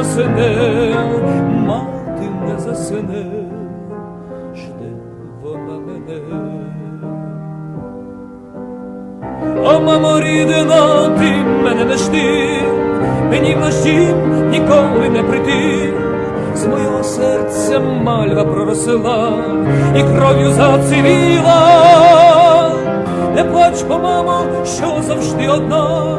мати не засне, мати не засне, жде вона мене. О, мамо рідна, ти мене не жди, мені в наш дім ніколи не прийти. З мого серця мальва проросила і кров'ю зацвіла. Не плач, бо, мамо, що завжди одна,